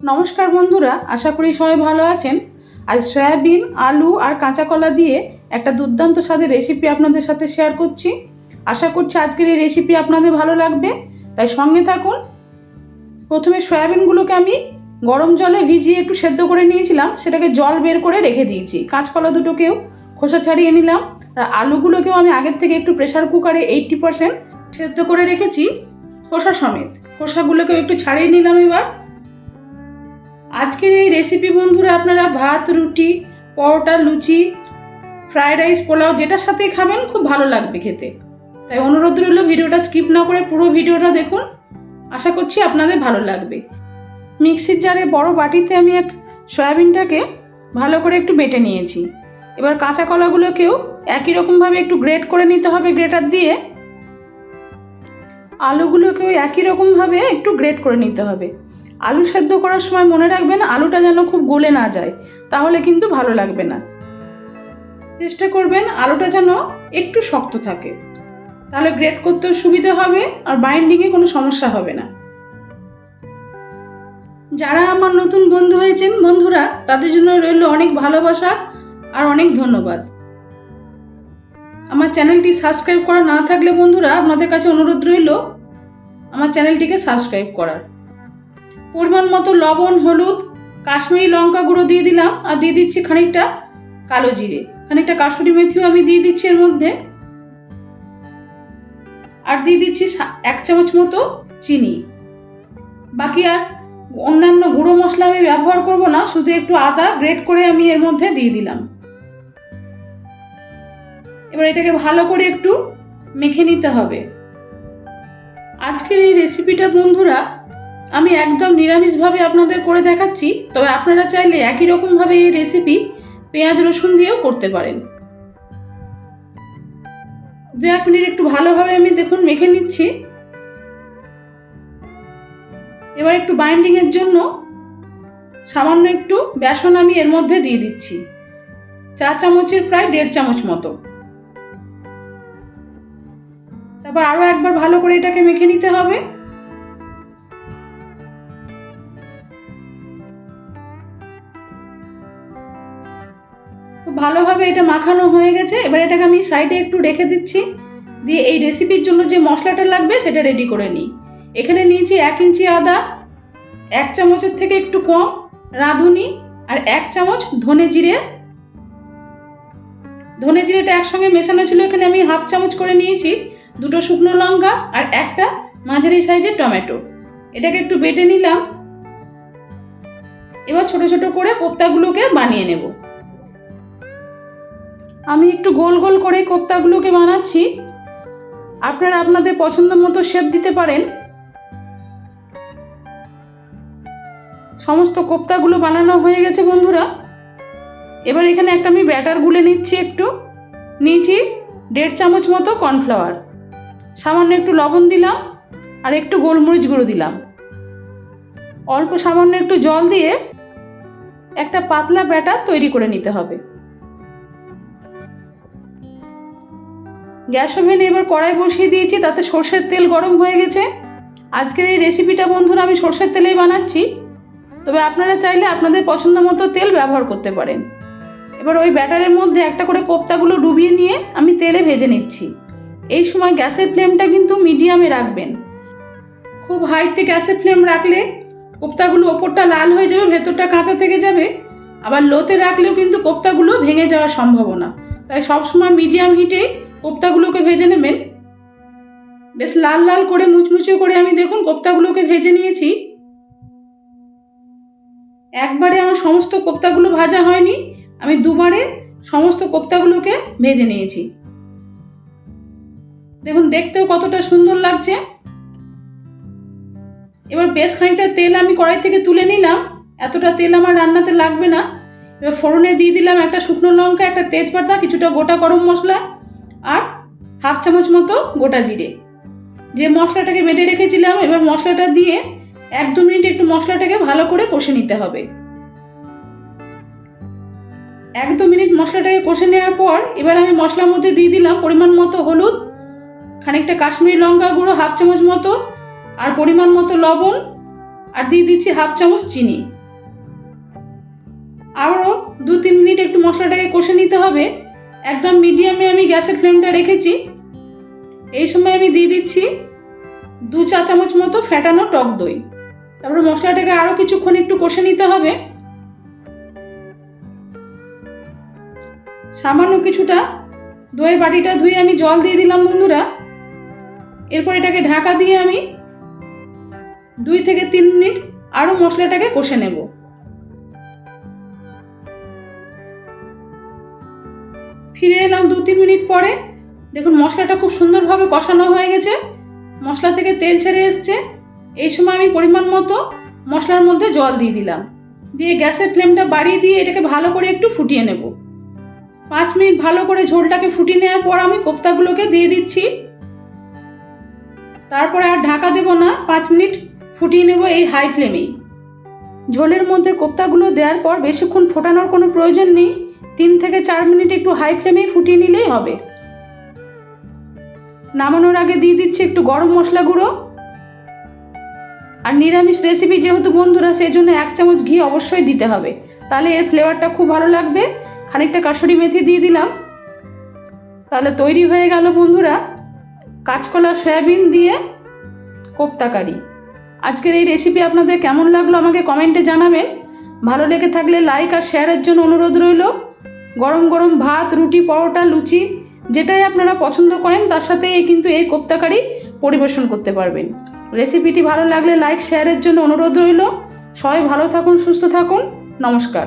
নমস্কার বন্ধুরা, আশা করি সবাই ভালো আছেন। আজ সয়াবিন, আলু আর কাঁচা কলা দিয়ে একটা দুর্দান্ত স্বাদের রেসিপি আপনাদের সাথে শেয়ার করছি। আশা করছি আজকের এই রেসিপি আপনাদের ভালো লাগবে। তাই সঙ্গে থাকুন। প্রথমে সয়াবিনগুলোকে আমি গরম জলে ভিজিয়ে একটু সেদ্ধ করে নিয়েছিলাম। সেটাকে জল বের করে রেখে দিয়েছি। কাঁচকলা দুটোকেও খোসা ছাড়িয়ে নিলাম। আর আলুগুলোকেও আমি আগের থেকে একটু প্রেশার কুকারে এইটটি পারসেন্ট সেদ্ধ করে রেখেছি খোসা সমেত। খোসাগুলোকেও একটু ছাড়িয়ে নিলাম এবার। আজকের এই রেসিপি বন্ধুরা আপনারা ভাত, রুটি, পরোটা, লুচি ফ্রায়েড রাইস পোলাও যেটার সাথেই খাবেন খুব ভালো লাগবে খেতে। তাই অনুরোধ রইল ভিডিওটা স্কিপ না করে পুরো ভিডিওটা দেখুন। আশা করছি আপনাদের ভালো লাগবে। মিক্সির জারে বড় বাটিতে আমি এক সয়াবিনটাকে ভালো করে একটু বেটে নিয়েছি। এবার কাঁচা কলাগুলোকেও একই রকমভাবে একটু গ্রেট করে নিতে হবে গ্রেটার দিয়ে। আলুগুলোকেও একই রকমভাবে একটু গ্রেট করে নিতে হবে। আলু সেদ্ধ করার সময় মনে রাখবেন আলুটা যেন খুব গলে না যায়, তাহলে কিন্তু ভালো লাগবে না। চেষ্টা করবেন আলুটা যেন একটু শক্ত থাকে। তাহলে গ্রেট করতেও সুবিধা হবে আর বাইন্ডিংয়ে কোনো সমস্যা হবে না। যারা আমার নতুন বন্ধু হয়েছেন, বন্ধুরা, তাদের জন্য রইল অনেক ভালোবাসা আর অনেক ধন্যবাদ। আমার চ্যানেলটি সাবস্ক্রাইব করা না থাকলে বন্ধুরা, আপনাদের কাছে অনুরোধ রইল, আমার চ্যানেলটিকে সাবস্ক্রাইব করার। পরিমাণ মতো লবণ, হলুদ, কাশ্মীরি লঙ্কা গুঁড়ো দিয়ে দিলাম আর দিয়ে দিচ্ছি খানিকটা কালো জিরে। খানিকটা কাসুরি মেথিও আমি দিয়ে দিচ্ছি এর মধ্যে। আর দিয়ে দিচ্ছি এক চামচ মতো চিনি। বাকি আর অন্যান্য গুঁড়ো মশলা আমি ব্যবহার করব না, শুধু একটু আদা গ্রেট করে আমি এর মধ্যে দিয়ে দিলাম। এবার এটাকে ভালো করে একটু মেখে নিতে হবে। আজকের এই রেসিপিটা বন্ধুরা আমি একদম নিরামিষভাবে আপনাদের করে দেখাচ্ছি, তবে আপনারা চাইলে একই রকমভাবে এই রেসিপি পেঁয়াজ রসুন দিয়েও করতে পারেন। দু এক মিনিট একটু ভালোভাবে আমি দেখুন মেখে নিচ্ছি। এবার একটু বাইন্ডিংয়ের জন্য সামান্য একটু বেসন আমি এর মধ্যে দিয়ে দিচ্ছি। চা চামচের প্রায় দেড় চামচ মতো। তারপর আরও একবার ভালো করে এটাকে মেখে নিতে হবে। খুব ভালোভাবে এটা মাখানো হয়ে গেছে। এবার এটাকে আমি সাইডে একটু রেখে দিচ্ছি। দিয়ে এই রেসিপির জন্য যে মশলাটা লাগবে, সেটা রেডি করে নিই। এখানে নিয়েছি এক ইঞ্চি আদা, এক চামচের থেকে একটু কম রাঁধুনি, আর এক চামচ ধনে জিরে। ধনে জিরেটা একসঙ্গে মেশানো ছিল, এখানে আমি হাফ চামচ করে নিয়েছি। দুটো শুকনো লঙ্কা আর একটা মাঝারি সাইজের টমেটো। এটাকে একটু বেটে নিলাম। এবার ছোট ছোট করে কোপ্তাগুলোকে বানিয়ে নেব। আমি একটু গোল গোল করে কোপ্তাগুলোকে বানাচ্ছি। আপনারা আপনাদের পছন্দ মতো শেপ দিতে পারেন। সমস্ত কোপ্তাগুলো বানানো হয়ে গেছে বন্ধুরা। এবার এখানে একটা আমি ব্যাটার গুলে নিচ্ছি একটু। নিয়েছি দেড় চামচ মতো কর্নফ্লাওয়ার। সামান্য একটু লবণ দিলাম আর একটু গোলমরিচ গুঁড়ো দিলাম। অল্প সামান্য একটু জল দিয়ে একটা পাতলা ব্যাটার তৈরি করে নিতে হবে। গ্যাস ওভেনে এবার কড়াই বসিয়ে দিয়েছি, তাতে সর্ষের তেল গরম হয়ে গেছে। আজকের এই রেসিপিটা বন্ধুরা আমি সর্ষের তেলেই বানাচ্ছি। তবে আপনারা চাইলে আপনাদের পছন্দ মতো তেল ব্যবহার করতে পারেন। এবার ওই ব্যাটারের মধ্যে একটা করে কোপ্তাগুলো ডুবিয়ে নিয়ে আমি তেলে ভেজে নিচ্ছি। এই সময় গ্যাসের ফ্লেমটা কিন্তু মিডিয়ামে রাখবেন। খুব হাইতে গ্যাসের ফ্লেম রাখলে কোপ্তাগুলো ওপরটা লাল হয়ে যাবে, ভেতরটা কাঁচা থেকে যাবে। আবার লোতে রাখলেও কিন্তু কোপ্তাগুলো ভেঙে যাওয়ার সম্ভাবনা। তাই সবসময় মিডিয়াম হিটেই কোপ্তাগুলোকে ভেজে নেবেন? বেশ লাল লাল করে মুচমুচে করে আমি দেখুন কোপ্তাগুলোকে ভেজে নিয়েছি। একবারে আমার সমস্ত কোপ্তাগুলো ভাজা হয়নি, আমি দুবারে সমস্ত কোপ্তাগুলোকে ভেজে নিয়েছি। দেখুন, দেখতেও কতটা সুন্দর লাগছে। এবার বেশ খানিকটা তেল আমি কড়াই থেকে তুলে নিলাম, এতটা তেল আমার রান্নাতে লাগবে না। এবার ফোড়নে দিয়ে দিলাম একটা শুকনো লঙ্কা, একটা তেজপাতা, কিছুটা গোটা গরম মশলা। আর হাফ চামচ মতো গোটা জিরে। যে মশলাটাকে বেটে রেখেছিলাম, এবার মশলাটা দিয়ে এক দু মিনিট একটু মশলাটাকে ভালো করে কষে নিতে হবে। এক দু মিনিট মশলাটাকে কষে নেওয়ার পর, এবার আমি মশলার মধ্যে দিয়ে দিলাম পরিমাণ মতো হলুদ, খানিকটা কাশ্মীরি লঙ্কা গুঁড়ো, হাফ চামচ মতো, আর পরিমাণ মতো লবণ, আর দিয়ে দিচ্ছি হাফ চামচ চিনি। আবারও দু তিন মিনিট একটু মশলাটাকে কষে নিতে হবে। একদম মিডিয়ামে আমি গ্যাসের ফ্লেমটা রেখেছি। এই সময় আমি দিয়ে দিচ্ছি দু চা চামচ মতো ফ্যাটানো টক দই। তারপরে মশলাটাকে আরও কিছুক্ষণ একটু কষে নিতে হবে। সামান্য কিছুটা দইয়ের বাটিটা ধুয়ে আমি জল দিয়ে দিলাম বন্ধুরা। এরপর এটাকে ঢাকা দিয়ে আমি দুই থেকে তিন মিনিট আরও মশলাটাকে কষে নেব। ফিরে এলাম দু তিন মিনিট পরে। দেখুন, মশলাটা খুব সুন্দরভাবে কষানো হয়ে গেছে। মশলা থেকে তেল ছেড়ে এসছে। এই সময় আমি পরিমাণ মতো মশলার মধ্যে জল দিয়ে দিলাম। দিয়ে গ্যাসের ফ্লেমটা বাড়িয়ে দিয়ে এটাকে ভালো করে একটু ফুটিয়ে নেব। পাঁচ মিনিট ভালো করে ঝোলটাকে ফুটিয়ে নেওয়ার পর আমি কোপ্তাগুলোকে দিয়ে দিচ্ছি। তারপরে আর ঢাকা দেব না। পাঁচ মিনিট ফুটিয়ে নেব এই হাই ফ্লেমেই। ঝোলের মধ্যে কোপ্তাগুলো দেওয়ার পর বেশিক্ষণ ফোটানোর কোনো প্রয়োজন নেই। তিন থেকে চার মিনিট একটু হাই ফ্লেমেই ফুটিয়ে নিলেই হবে। নামানোর আগে দিয়ে দিচ্ছি একটু গরম মশলা গুঁড়ো। আর নিরামিষ রেসিপি যেহেতু বন্ধুরা সেই জন্য এক চামচ ঘি অবশ্যই দিতে হবে। তাহলে এর ফ্লেভারটা খুব ভালো লাগবে। খানিকটা কাসুরি মেথি দিয়ে দিলাম। তাহলে তৈরি হয়ে গেল বন্ধুরা, কাঁচকলা, সয়াবিন দিয়ে কোপ্তা কারি। আজকের এই রেসিপি আপনাদের কেমন লাগল আমাকে কমেন্টে জানাবেন। ভালো লেগে থাকলে লাইক আর শেয়ারের জন্য অনুরোধ রইল। গরম গরম ভাত, রুটি, পরোটা, লুচি, যেটাই আপনারা পছন্দ করেন, তার সাথে কিন্তু এই কোপ্তা কারি পরিবেশন করতে পারবেন। রেসিপিটি ভালো লাগলে লাইক শেয়ারের জন্য অনুরোধ রইল। সবাই ভালো থাকুন, সুস্থ থাকুন। নমস্কার।